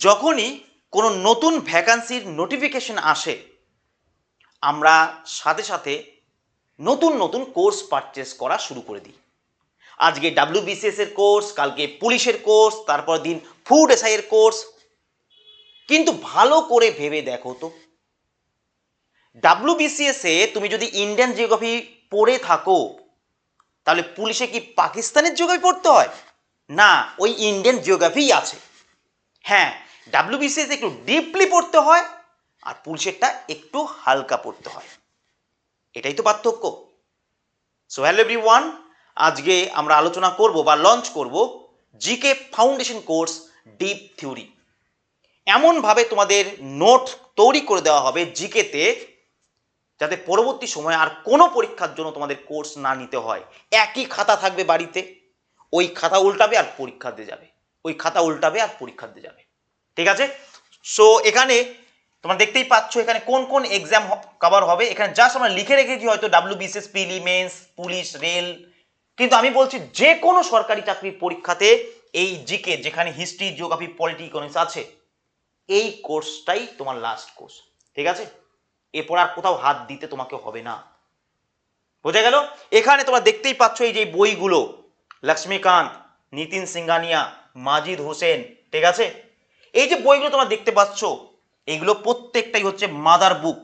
যখনই কোনো নতুন ভ্যাকান্সির নোটিফিকেশন আসে, আমরা সাথে সাথে নতুন নতুন কোর্স পারচেস করা শুরু করে দিই। আজকে ডাব্লিউবিসিএস এর কোর্স কালকে পুলিশের কোর্স তারপর দিন ফুড এসআই এর কোর্স কিন্তু ভালো করে ভেবে দেখো তো ডাব্লিউবিসিএস এ তুমি যদি ইন্ডিয়ান জিওগ্রাফি পড়ে থাকো, তাহলে পুলিশে কি পাকিস্তানের জিওগ্রাফি পড়তে হয়? না, ওই ইন্ডিয়ান জিওগ্রাফিই আছে। হ্যাঁ ডাব্লিউবিসিএস একটু ডিপলি পড়তে হয় আর পুলিশেরটা একটু হালকা পড়তে হয়। এটাই তো পার্থক্য। সো হ্যালো এভরি ওয়ান আজকে আমরা আলোচনা করব বা লঞ্চ করব GK foundation course deep theory এমনভাবে তোমাদের নোট তৈরি করে দেওয়া হবে জিকেতে যাতে পরবর্তী সময়ে আর কোনো পরীক্ষার জন্য তোমাদের কোর্স না নিতে হয়। একই খাতা থাকবে বাড়িতে, ওই খাতা উল্টাবে আর পরীক্ষা দিয়ে যাবে। ওই খাতা উল্টাবে আর পরীক্ষা দিয়ে যাবে। ঠিক আছে? সো এখানে তোমরা দেখতেই পাচ্ছ এখানে কোন কোন এক্সাম কভার হবে। এখানে জাস্ট আমরা লিখে রেখেছি হয়তো ডাব্লিউ বিসিএস পিলি মেন্স পুলিশ রেল কিন্তু আমি বলছি যে কোনো সরকারি চাকরির পরীক্ষাতে এই জিকে, যেখানে হিস্ট্রি জিওগ্রাফি পলিটি ইকোনমিক্স আছে, এই কোর্সটাই তোমার লাস্ট কোর্স ঠিক আছে? এরপর আর কোথাও হাত দিতে তোমাকে হবে না। বোঝা গেল? এখানে তোমরা দেখতেই পাচ্ছ এই যে বইগুলো, লক্ষ্মীকান্ত, নিতিন সিংহানিয়া মাজিদ হোসেন, ঠিক আছে? এই যে বইগুলো তোমরা দেখতে পাচ্ছ এইগুলো প্রত্যেকটাই হচ্ছে মাদার বুক।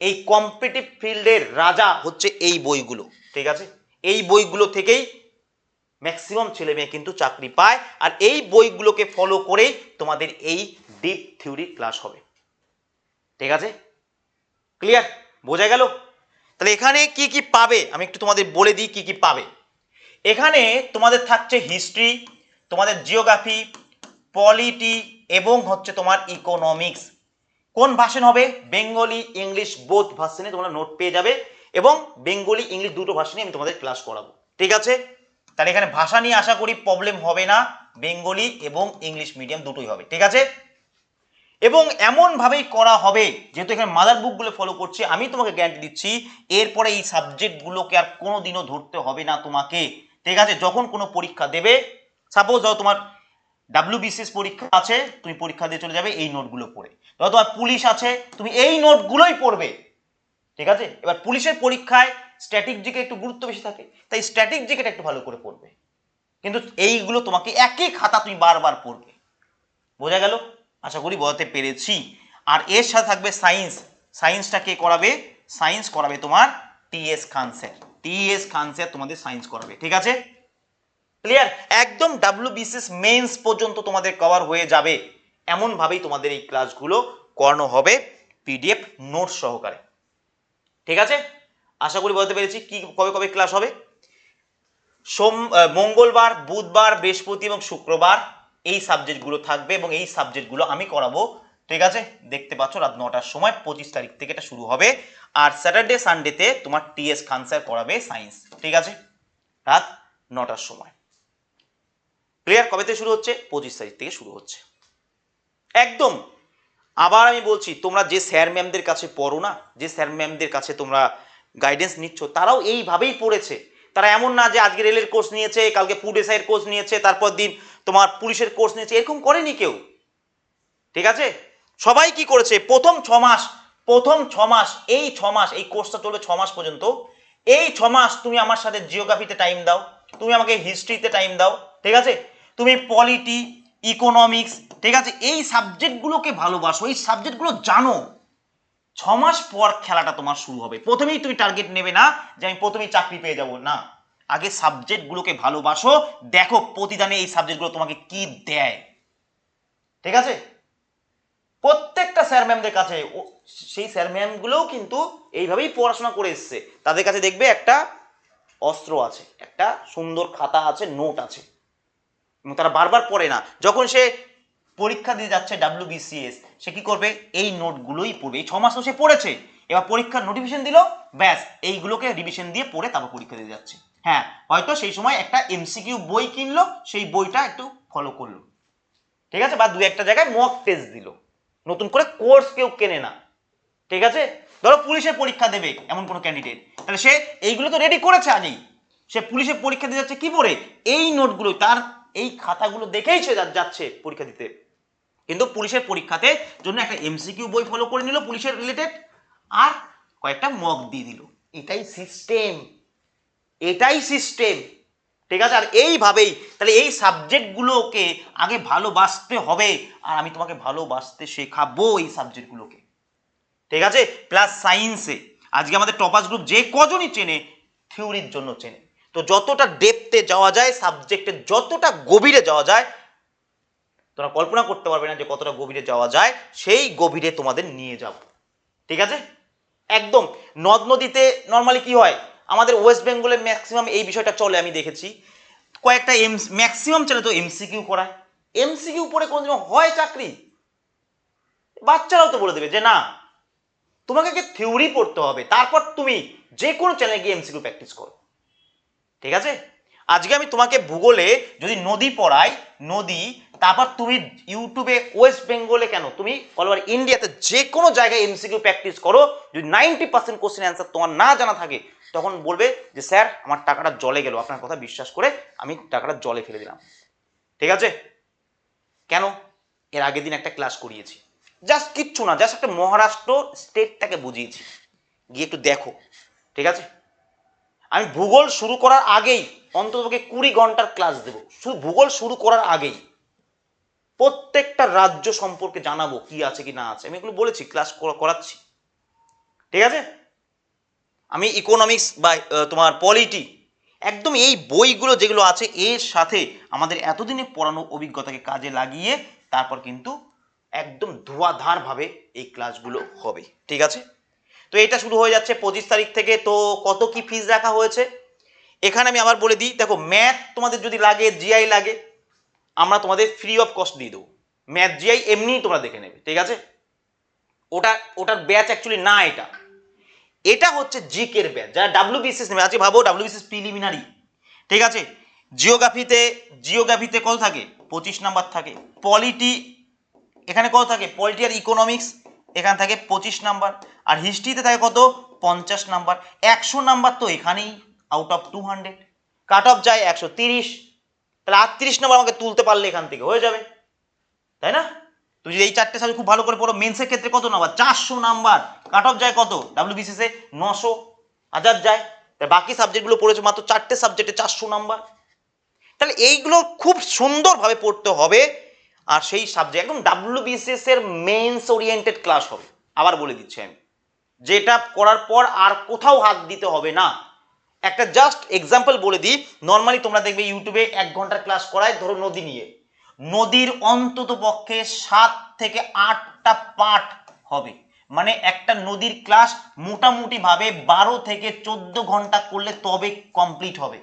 এই কম্পিটিভ ফিল্ডের রাজা হচ্ছে এই বইগুলো, ঠিক আছে? এই বইগুলো থেকেই ম্যাক্সিমাম ছেলে মেয়ে কিন্তু চাকরি পায়, আর এই বইগুলোকে ফলো করেই তোমাদের এই ডিপ থিওরি ক্লাস হবে। ঠিক আছে? ক্লিয়ার বোঝা গেল? তাহলে এখানে কি কি পাবে? আমি একটু তোমাদের বলে দিই কি কি পাবে। এখানে তোমাদের থাকছে হিস্ট্রি তোমাদের জিওগ্রাফি পলিটি এবং হচ্ছে তোমার ইকোনমিক্স কোন ভাষণ হবে? বেঙ্গলি ইংলিশ বোথ ভার্সনে তোমরা নোট পেয়ে যাবে এবং বেঙ্গলি ইংলিশ দুটো ভাষণে আমি তোমাদের ক্লাস করাবো। ঠিক আছে? তাহলে এখানে ভাষা নিয়ে আশা করি প্রবলেম হবে না। বেঙ্গলি এবং ইংলিশ মিডিয়াম দুটোই হবে। ঠিক আছে? এবং এমনভাবেই করা হবে, যেহেতু এখানে মাদার বুকগুলো ফলো করছে, আমি তোমাকে গ্যারান্টি দিচ্ছি, এরপরে এই সাবজেক্টগুলোকে আর কোনো দিনও ধরতে হবে না তোমাকে। ঠিক আছে? যখন কোনো পরীক্ষা দেবে সাপোজ ধরো তোমার ডাব্লিউবিসিএস পরীক্ষা আছে, তুমি পরীক্ষা দিয়ে চলে যাবে এই নোটগুলো পড়ে। ধরো তোমার পুলিশ আছে, তুমি এই নোটগুলোই পড়বে। ঠিক আছে? এবার পুলিশের পরীক্ষায় স্ট্যাটিক জিকে একটু গুরুত্ব বেশি থাকে, তাই স্ট্যাটিক একটু ভালো করে পড়বে। কিন্তু এইগুলো তোমাকে একই খাতা তুমি বারবার পড়বে। বোঝা গেল? আশা করি বোঝাতে পেরেছি। আর এর সাথে থাকবে সায়েন্স সায়েন্সটা কে করাবে? সায়েন্স করাবে তোমার TS Khan sir TS Khan sir তোমাদের সায়েন্স করাবে। ঠিক আছে? ক্লিয়ার একদম ডাব্লিউবিসিএস মেন্স পর্যন্ত তোমাদের কভার হয়ে যাবে। এমনভাবেই তোমাদের এই ক্লাসগুলো করানো হবে পিডিএফ নোট সহকারে। ঠিক আছে? আশা করি বলতে পেরেছি কি, কবে কবে ক্লাস হবে। সোম মঙ্গলবার, বুধবার, বৃহস্পতি এবং শুক্রবার এই সাবজেক্টগুলো থাকবে এবং এই সাবজেক্টগুলো আমি করাবো। ঠিক আছে? দেখতে পাচ্ছ রাত নটার সময়, পঁচিশ তারিখ থেকে এটা শুরু হবে। আর স্যাটারডে সানডেতে তোমার টিএস খান করাবে সায়েন্স ঠিক আছে? রাত নটার সময়। ক্লিয়ার কবে থেকে শুরু হচ্ছে? পঁচিশ তারিখ থেকে শুরু হচ্ছে। একদম। আবার আমি বলছি, তোমরা যে স্যার ম্যামদের কাছে পড়ো না, যে স্যার ম্যামদের কাছে তোমরা গাইডেন্স নিচ্ছ, তারাও এইভাবেই পড়েছে। তারা এমন না যে আজকে রেলের কোর্স নিয়েছে, কালকে ফুড এসআইয়ের কোর্স নিয়েছে, তারপর দিন তোমার পুলিশের কোর্স নিয়েছে, এরকম করেনি কেউ। ঠিক আছে? সবাই কি করেছে? প্রথম ছ মাস, প্রথম ছ মাস, এই ছ মাস, এই কোর্সটা চলবে ছ মাস পর্যন্ত। এই ছ মাস তুমি আমার সাথে জিওগ্রাফিতে টাইম দাও, তুমি আমাকে হিস্ট্রিতে টাইম দাও। ঠিক আছে? তুমি পলিটি ইকোনমিক্স ঠিক আছে? এই সাবজেক্টগুলোকে ভালোবাসো, এই সাবজেক্টগুলো জানো। ছ মাস পর খেলাটা তোমার শুরু হবে। প্রথমেই তুমি টার্গেট নেবে না যে আমি প্রথমেই চাকরি পেয়ে যাব। না। আগে সাবজেক্টগুলোকে ভালোবাসো। দেখো প্রতিদানে এই সাবজেক্টগুলো তোমাকে কি দেয়। ঠিক আছে? প্রত্যেকটা স্যার ম্যামদের কাছে সেই স্যার ম্যামগুলোও কিন্তু এইভাবেই পড়াশোনা করে এসছে। তাদের কাছে দেখবে একটা অস্ত্র আছে, একটা সুন্দর খাতা আছে নোট আছে। এবং তারা বারবার পড়ে না। যখন সে পরীক্ষা দিয়ে যাচ্ছে ডাব্লিউ বিসিএস সে কি করবে? এই নোটগুলোই পড়বে। এই ছ মাস তো সে পড়েছে। এবার পরীক্ষার নোটিফিকেশন দিল, ব্যাস, এইগুলোকে রিভিশন দিয়ে পড়ে তারপর পরীক্ষা দিয়ে যাচ্ছে। হ্যাঁ হয়তো সেই সময় একটা এমসিকিউ বই কিনলো, সেই বইটা একটু ফলো করল। ঠিক আছে? বা দু একটা জায়গায় মক টেস্ট দিল। নতুন করে কোর্স কেউ কেনে না। ঠিক আছে? ধরো পুলিশের পরীক্ষা দেবে এমন কোনো ক্যান্ডিডেট তাহলে সে এইগুলো তো রেডি করেছে আগেই। সে পুলিশের পরীক্ষা দিয়ে যাচ্ছে কি পড়ে এই নোটগুলো, তার এই খাতাগুলো দেখেই সে যাচ্ছে পরীক্ষা দিতে। কিন্তু পুলিশের পরীক্ষাতে জন্য একটা এমসিকিউ বই ফলো করে নিল পুলিশের রিলেটেড আর কয়েকটা মক দিয়ে দিল। এটাই সিস্টেম এটাই সিস্টেম ঠিক আছে? আর এইভাবেই তাহলে এই সাবজেক্টগুলোকে আগে ভালোবাসতে হবে আর আমি তোমাকে ভালোবাসতে শেখাবো এই সাবজেক্টগুলোকে ঠিক আছে? প্লাস সায়েন্সে আজকে আমাদের টপাস গ্রুপ যে কজনই চেনে থিওরির জন্য চেনে। তো যতটা ডেপতে যাওয়া যায় সাবজেক্টে যতটা গভীরে যাওয়া যায় তোমরা কল্পনা করতে পারবে না যে কতটা গভীরে যাওয়া যায়, সেই গভীরে তোমাদের নিয়ে যাব। ঠিক আছে? একদম। নদ নদীতে নর্মালি কি হয়? আমাদের ওয়েস্ট বেঙ্গলে ম্যাক্সিমাম এই বিষয়টা চলে, আমি দেখেছি। কয়েকটা এম ম্যাক্সিমাম চ্যানেল তো এমসিকিউ করায়। এমসিকিউ পড়ে কোনোদিনও হয় চাকরি? বাচ্চারাও তো বলে দেবে যে না, তোমাকে থিওরি পড়তে হবে। তারপর তুমি যে কোনো চ্যানেলে গিয়ে এমসিকিউ প্র্যাকটিস করো। ঠিক আছে? আজকে আমি তোমাকে ভূগোলে যদি নদী পড়াই, নদী, তারপর তুমি ইউটিউবে, ওয়েস্ট বেঙ্গলে কেন? তুমি অল ওভার ইন্ডিয়াতে যে কোনো জায়গায় এমসিকিউ প্র্যাকটিস করো, যদি নাইনটি পার্সেন্ট কোশ্চেন অ্যান্সার তোমার না জানা থাকে, তখন বলবে যে, স্যার, আমার টাকাটা জলে গেল, আপনার কথা বিশ্বাস করে আমি টাকাটা জলে ফেলে দিলাম। ঠিক আছে? কেন? এর আগের দিন একটা ক্লাস করিয়েছি। জাস্ট কিচ্ছু না জাস্ট একটা মহারাষ্ট্র স্টেটটাকে বুঝিয়েছি। গিয়ে একটু দেখো। ঠিক আছে? আমি ভূগোল শুরু করার আগেই, অন্ততপক্ষে কুড়ি ঘণ্টার ক্লাস দেবো। শুধু ভূগোল শুরু করার আগেই। প্রত্যেকটা রাজ্য সম্পর্কে জানাব কি আছে কি না আছে। আমি এগুলো বলেছি, ক্লাস করাচ্ছি। ঠিক আছে? আমি ইকোনমিক্স বা তোমার পলিটি একদম এই বইগুলো যেগুলো আছে, এর সাথে আমাদের এতদিনে পড়ানো অভিজ্ঞতাকে কাজে লাগিয়ে, তারপর কিন্তু একদম ধোয়াধারভাবে এই ক্লাসগুলো হবে। ঠিক আছে? তো এটা শুরু হয়ে যাচ্ছে পঁচিশ তারিখ থেকে। তো কত কি ফিজ রাখা হয়েছে? এখানে আমি আবার বলে দিই, দেখো ম্যাথ তোমাদের যদি লাগে জিআই লাগে, আমরা তোমাদের ফ্রি অফ কস্ট দিয়ে দেবো। ম্যাথ জিআই এমনিই তোমরা দেখে নেবে, ঠিক আছে? ওটা, ওটার ব্যাচ অ্যাকচুয়ালি না এটা। এটা হচ্ছে জিকের ব্যাচ যারা ডাব্লিউ বিসিএস নেবে আজকে ভাবো ডাব্লিউ বিসিএস প্রিলিমিনারি ঠিক আছে? জিওগ্রাফিতে জিওগ্রাফিতে কত থাকে? পঁচিশ নাম্বার থাকে। পলিটি এখানে কত থাকে? পলিটি আর ইকোনমিক্স এখানে থাকে পঁচিশ নাম্বার আর হিস্ট্রিতে থাকে কত? পঞ্চাশ নাম্বার। একশো নাম্বার তো এখানেই out of two hundred cut off যায় একশো তিরিশ। তাহলে আটত্রিশ নাম্বার আমাকে তুলতে পারলে এখান থেকে, হয়ে যাবে। তাই না? তুই যদি এই চারটে সাবজেক্ট খুব ভালো করে পড়ো মেন্সের ক্ষেত্রে কত নাম্বার? চারশো নাম্বার। কাট অফ যায় কত? ডাব্লিউবিসিএস এ নশো। হাজার যায়। তাই বাকি সাবজেক্টগুলো পড়েছে মাত্র চারটে সাবজেক্টে চারশো নাম্বার। তাহলে এইগুলো খুব সুন্দরভাবে পড়তে হবে। আর সেই সাবজেক্ট একদম ডাব্লিউবিসিএস এর মেন্স ওরিয়েন্টেড ক্লাস হবে। আবার বলে দিচ্ছি আমি। যেটা করার পর আর কোথাও হাত দিতে হবে না। একটা জাস্ট এক্সাম্পল বলে দিই। নর্মালি তোমরা দেখবে ইউটিউবে এক ঘণ্টার ক্লাস করায়, ধরো নদী নিয়ে। নদীর অন্তত পক্ষে সাত থেকে আটটা পাঠ হবে। মানে একটা নদীর ক্লাস মোটামুটি ভাবে বারো থেকে চোদ্দ ঘণ্টা করলে তবে কমপ্লিট হবে।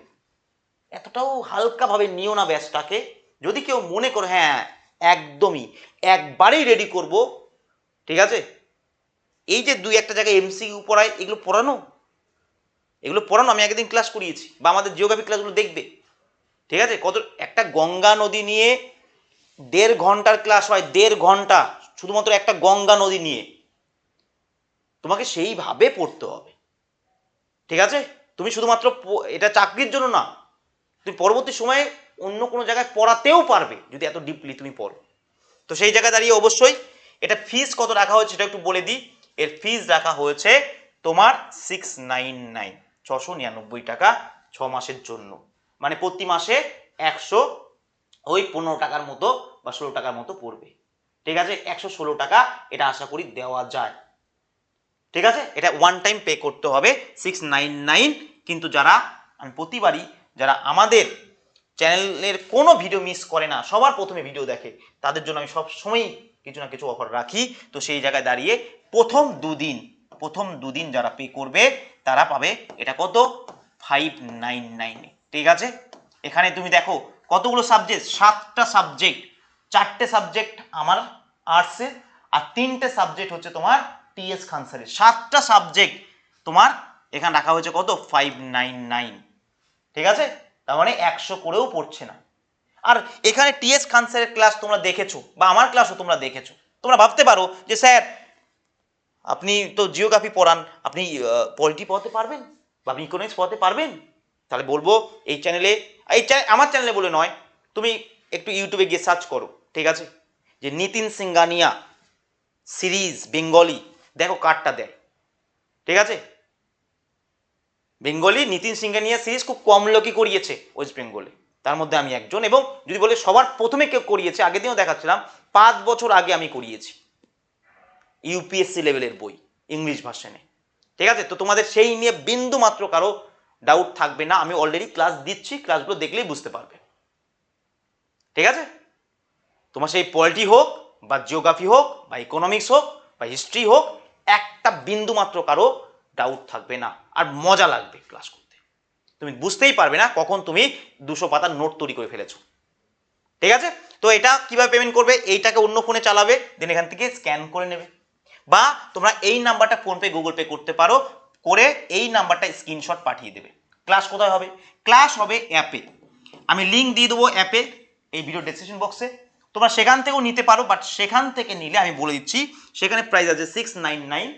এতটাও হালকাভাবে নিও না ব্যাসটাকে। যদি কেউ মনে করো হ্যাঁ একদমই, একবারেই রেডি করব, ঠিক আছে? এই যে দুই একটা জায়গায় এমসিকিউ পড়ায়, এগুলো পড়ানো? এগুলো পড়ানো আমি একদিন ক্লাস করিয়েছি, বা আমাদের জিওগ্রাফি ক্লাসগুলো দেখবে। ঠিক আছে? কত একটা গঙ্গা নদী নিয়ে দেড় ঘণ্টার ক্লাস হয়, দেড় ঘণ্টা, শুধুমাত্র একটা গঙ্গা নদী নিয়ে। তোমাকে সেইভাবে পড়তে হবে। ঠিক আছে? তুমি শুধুমাত্র এটা চাকরির জন্য না, তুমি পরবর্তী সময়ে অন্য কোনো জায়গায় পড়াতেও পারবে, যদি এত ডিপলি তুমি পড়ো। তো সেই জায়গায় দাঁড়িয়ে অবশ্যই এটা ফিস কত রাখা হয়েছে সেটা একটু বলে দিই। এর ফিজ রাখা হয়েছে তোমার সিক্স নাইন নাইন ছশো নিরানব্বই টাকা ছ মাসের জন্য। মানে প্রতি মাসে একশো ওই পনেরো টাকার মতো বা ষোলো টাকার মতো পড়বে। ঠিক আছে? একশো ষোলো টাকা এটা আশা করি দেওয়া যায়। ঠিক আছে? এটা ওয়ান টাইম পে করতে হবে সিক্স নাইন নাইন কিন্তু যারা, আমি প্রতিবারই, যারা আমাদের চ্যানেলের কোনো ভিডিও মিস করে না, সবার প্রথমে ভিডিও দেখে, তাদের জন্য আমি সব সময় কিছু না কিছু অফার রাখি। তো সেই জায়গায় দাঁড়িয়ে প্রথম দুদিন প্রথম দুদিন যারা পে করবে, তারা পাবে এটা কত? ফাইভ নাইন নাইনে ঠিক আছে? এখানে তুমি দেখো কতগুলো সাবজেক্ট সাতটা সাবজেক্ট চারটে সাবজেক্ট আমার আর্টসের আর তিনটে সাবজেক্ট হচ্ছে তোমার টিএস খানসারের সাতটা সাবজেক্ট তোমার এখানে রাখা হয়েছে কত? ফাইভ নাইন নাইন ঠিক আছে? তার মানে একশো করেও পড়ছে না। আর এখানে টিএস খানসারের ক্লাস তোমরা দেখেছ, বা আমার ক্লাসও তোমরা দেখেছ। তোমরা ভাবতে পারো যে স্যার আপনি তো জিওগ্রাফি পড়ান, আপনি পলিটি পড়াতে পারবেন বা আপনি ইকোনমিক্স পড়াতে পারবেন। তাহলে বলব, এই চ্যানেলে এই আমার চ্যানেলে বলে নয়, তুমি একটু ইউটিউবে গিয়ে সার্চ করো, ঠিক আছে? যে নিতিন সিঙ্গানিয়া সিরিজ বেঙ্গলি, দেখো কার্ডটা দেয়, ঠিক আছে? বেঙ্গলি নিতিন সিঙ্গানিয়া সিরিজ খুব কম লোকই করিয়েছে ওয়েস্ট বেঙ্গলে তার মধ্যে আমি একজন এবং যদি বলে সবার প্রথমে কেউ করিয়েছে, আগের দিনও দেখাচ্ছিলাম, পাঁচ বছর আগে আমি করিয়েছি। ইউপিএসসি লেভেলের বই, ইংলিশ ভার্সনে। ঠিক আছে? তো তোমাদের সেই নিয়ে বিন্দু মাত্র কারও ডাউট থাকবে না। আমি অলরেডি ক্লাস দিচ্ছি ক্লাসগুলো দেখলেই বুঝতে পারবে। ঠিক আছে? তোমার সেই পলিটি হোক, বা জিওগ্রাফি হোক, বা ইকোনমিক্স হোক, বা হিস্ট্রি হোক, একটা বিন্দু মাত্র কারও ডাউট থাকবে না। আর মজা লাগবে ক্লাস করতে। তুমি বুঝতেই পারবে না কখন তুমি দুশো পাতার নোট তৈরি করে ফেলেছো। ঠিক আছে? তো এটা কীভাবে পেমেন্ট করবে? এইটাকে অন্য ফোনে চালাবে দেন এখান থেকে স্ক্যান করে নেবে। বা তোমরা এই নাম্বারটা ফোনপে গুগল পে করতে পারো, করে এই নাম্বারটা স্ক্রিনশট পাঠিয়ে দেবে। ক্লাস কোথায় হবে? ক্লাস হবে অ্যাপে আমি লিঙ্ক দিয়ে দেবো অ্যাপে এই ভিডিও ডেসক্রিপশন বক্সে তোমরা সেখান থেকেও নিতে পারো বাট সেখান থেকে নিলে আমি বলে দিচ্ছি, সেখানে প্রাইস আছে সিক্স নাইন নাইন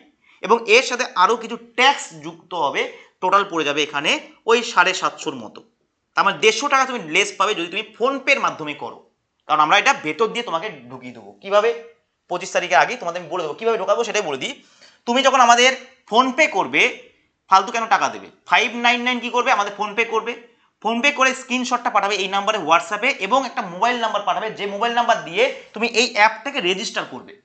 এবং এর সাথে আরও কিছু ট্যাক্স যুক্ত হবে টোটাল পড়ে যাবে এখানে ওই সাড়ে সাতশোর মতো। তার মানে দেড়শো টাকা তুমি লেস পাবে যদি তুমি ফোনপের মাধ্যমে করো। কারণ আমরা এটা ভেতর দিয়ে তোমাকে ঢুকিয়ে দেবো। কীভাবে? পঁচিশ তারিখের আগেই তোমাদের আমি বলে দেবো। কীভাবে ঢোকাবো সেটাই বলে দিই। তুমি যখন আমাদের ফোনপে করবে, ফালতু কেন টাকা দেবে? ফাইভ নাইন নাইন কী করবে? আমাদের ফোনপে করবে। ফোনপে করে স্ক্রিনশটটা পাঠাবে এই নাম্বারে হোয়াটসঅ্যাপে এবং একটা মোবাইল নাম্বার পাঠাবে। যে মোবাইল নাম্বার দিয়ে তুমি এই অ্যাপটাকে রেজিস্টার করবে।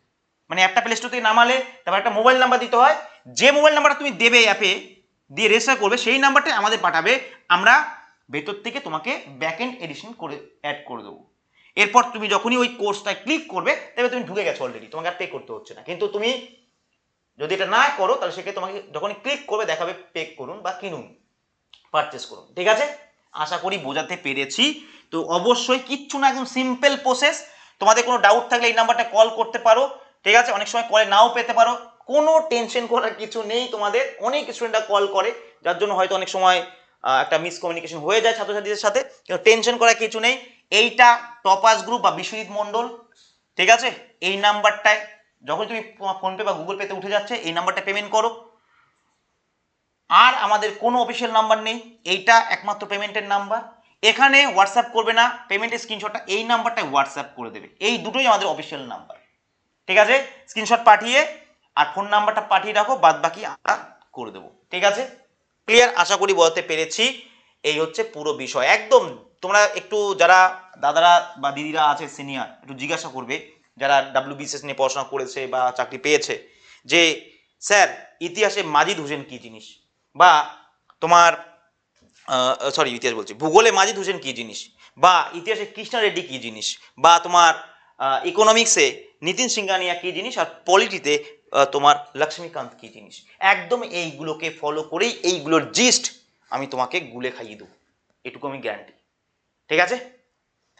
মানে অ্যাপটা প্লে স্টোর থেকে নামালে, তারপর একটা মোবাইল নাম্বার দিতে হয়। যে মোবাইল নাম্বারটা তুমি দেবে অ্যাপে দিয়ে রেজিস্টার করবে, সেই নাম্বারটা আমাদের পাঠাবে। আমরা ভেতর থেকে তোমাকে ব্যাকএন্ড এডিশন করে অ্যাড করে দেবো। এরপর তুমি যখনই ওই কোর্সটায় ক্লিক করবে তবে তুমি ঢুকে গেছো অলরেডি তোমাকে আর পে করতে হচ্ছে না। কিন্তু তুমি যদি এটা না করো, তাহলে সেক্ষেত্রে তোমাকে যখনই ক্লিক করবে, দেখাবে পে করুন বা কিনুন পারচেস করুন, ঠিক আছে? আশা করি বোঝাতে পেরেছি। তো অবশ্যই কিচ্ছু না, একদম সিম্পল প্রসেস তোমাদের কোনো ডাউট থাকলে এই নাম্বারটা কল করতে পারো, ঠিক আছে? অনেক সময় কলে নাও পেতে পারো। কোনো টেনশন করার কিছু নেই তোমাদের। অনেক স্টুডেন্টরা কল করে, যার জন্য হয়তো অনেক সময় একটা মিসকমিউনিকেশন হয়ে যায় ছাত্রছাত্রীদের সাথে, কিন্তু টেনশন করার কিছু নেই। এইটা টপাস গ্রুপ বা বিশ্বজিৎ মণ্ডল, ঠিক আছে? এই নাম্বারটায় যখন তুমি ফোনপে বা গুগল পেতে উঠে যাচ্ছে, এই নাম্বারটা পেমেন্ট করো। আর আমাদের কোনো অফিসিয়াল নাম্বার নেই, এইটা একমাত্র পেমেন্টের নাম্বার এখানে হোয়াটসঅ্যাপ করবে না পেমেন্টের স্ক্রিনশটটা এই নাম্বারটায় হোয়াটসঅ্যাপ করে দেবে। এই দুটোই আমাদের অফিসিয়াল নাম্বার ঠিক আছে? স্ক্রিনশট পাঠিয়ে আর ফোন নাম্বারটা পাঠিয়ে রাখো বাদ বাকি আমরা করে দেবো, ঠিক আছে? ক্লিয়ার আশা করি বলতে পেরেছি। এই হচ্ছে পুরো বিষয়। একদম তোমরা একটু যারা দাদারা বা দিদিরা আছে সিনিয়র একটু জিজ্ঞাসা করবে, যারা ডাব্লিউ বিসিএস নিয়ে পড়াশোনা করেছে বা চাকরি পেয়েছে, যে, স্যার, ইতিহাসে মাজিদ হোসেন কি জিনিস? বা, তোমার সরি ইতিহাস বলছি, ভূগোলে মাজিদ হোসেন কি জিনিস? বা, ইতিহাসে কৃষ্ণা রেড্ডি কি জিনিস? বা, তোমার ইকোনমিক্সে নিতিন সিংহানিয়া কি জিনিস? আর পলিটিতে তোমার লক্ষ্মীকান্ত কি জিনিস? একদম এইগুলোকে ফলো করেই এইগুলোর জিস্ট আমি তোমাকে গুলে খাইয়ে দেবো। এটুকু আমি গ্যারান্টি ঠিক আছে?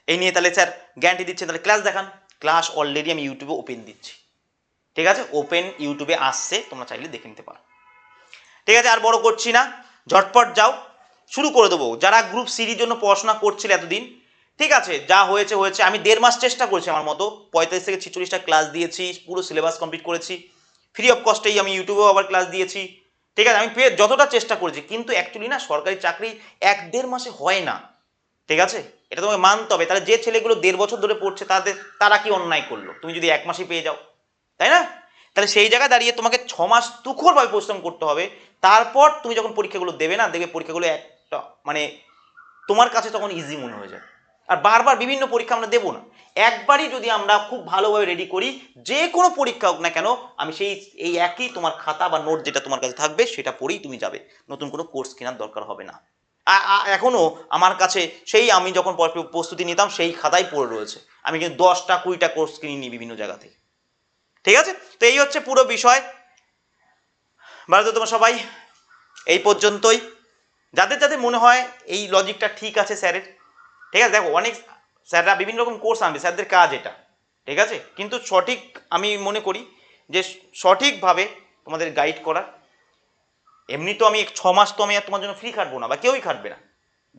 এই নিয়ে তাহলে স্যার গ্যারান্টি দিচ্ছে, তাহলে ক্লাস দেখান। ক্লাস অলরেডি আমি ইউটিউবে ওপেন দিচ্ছি। ঠিক আছে? ওপেন ইউটিউবে আসছে, তোমরা চাইলে দেখে নিতে পারো। ঠিক আছে? আর বড় করছি না। ঝটপট যাও। শুরু করে দেবো। যারা গ্রুপ সিরির জন্য পড়াশোনা করছিল এতদিন, ঠিক আছে? যা হয়েছে হয়েছে। আমি দেড় মাস চেষ্টা করেছি আমার মতো। পঁয়তাল্লিশ থেকে ছিচল্লিশটা ক্লাস দিয়েছি, পুরো সিলেবাস কমপ্লিট করেছি। ফ্রি অফ কস্টেই আমি ইউটিউবেও আবার ক্লাস দিয়েছি। ঠিক আছে? আমি যতটা চেষ্টা করেছি, কিন্তু অ্যাকচুয়ালি না, সরকারি চাকরি এক দেড় মাসে হয় না। ঠিক আছে? এটা তোমাকে মানতে হবে। তাহলে যে ছেলেগুলো দেড় বছর ধরে পড়ছে, তাদের, তারা কি অন্যায় করল? তুমি যদি এক মাসে পেয়ে যাও। তাই না? তাহলে সেই জায়গায় দাঁড়িয়ে তোমাকে ছ মাস তুখরভাবে পরিশ্রম করতে হবে। তারপর তুমি যখন পরীক্ষাগুলো দেবে না, দেখবে পরীক্ষাগুলো একটা মানে তোমার কাছে তখন ইজি মনে হয়ে যায়। আর বারবার বিভিন্ন পরীক্ষা আমরা দেবো না। একবারই যদি আমরা খুব ভালোভাবে রেডি করি, যে কোনো পরীক্ষা হোক না কেন, আমি সেই, এই একই তোমার খাতা বা নোট যেটা তোমার কাছে থাকবে, সেটা পড়েই তুমি যাবে। নতুন কোনো কোর্স কেনার দরকার হবে না। আ- আমার কাছে সেই আমি যখন প্রস্তুতি নিতাম, সেই খাতাই পড়ে রয়েছে। আমি কিন্তু দশটা, কুড়িটা কোর্স কিনে নিই বিভিন্ন জায়গা থেকে। ঠিক আছে? তো এই হচ্ছে পুরো বিষয়। ভারত তোমার সবাই। এই পর্যন্তই। যাদের যাদের মনে হয় এই লজিকটা ঠিক আছে স্যারের ঠিক আছে? দেখো, অনেক স্যাররা বিভিন্ন রকম কোর্স আনবে, স্যারদের কাজ এটা, ঠিক আছে? কিন্তু সঠিক আমি মনে করি যে সঠিকভাবে তোমাদের গাইড করা, এমনি তো আমি ছ মাস তো আমি আর তোমার জন্য ফ্রি খাটবো না, বা কেউই খাটবে না।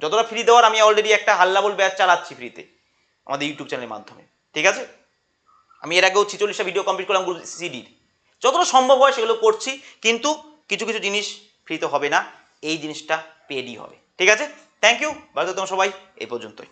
যতটা ফ্রি দেওয়ার আমি অলরেডি একটা হাল্লাবল ব্যাচ চালাচ্ছি ফ্রিতে আমাদের ইউটিউব চ্যানেলের মাধ্যমে, ঠিক আছে? আমি এর আগেও ছিচল্লিশটা ভিডিও কমপ্লিট করলাম সিডির যতটা সম্ভব হয় সেগুলো করছি, কিন্তু কিছু কিছু জিনিস ফ্রিতে হবে না, এই জিনিসটা পেডই হবে, ঠিক আছে? থ্যাংক ইউ ভালো তোমার সবাই। এই পর্যন্তই।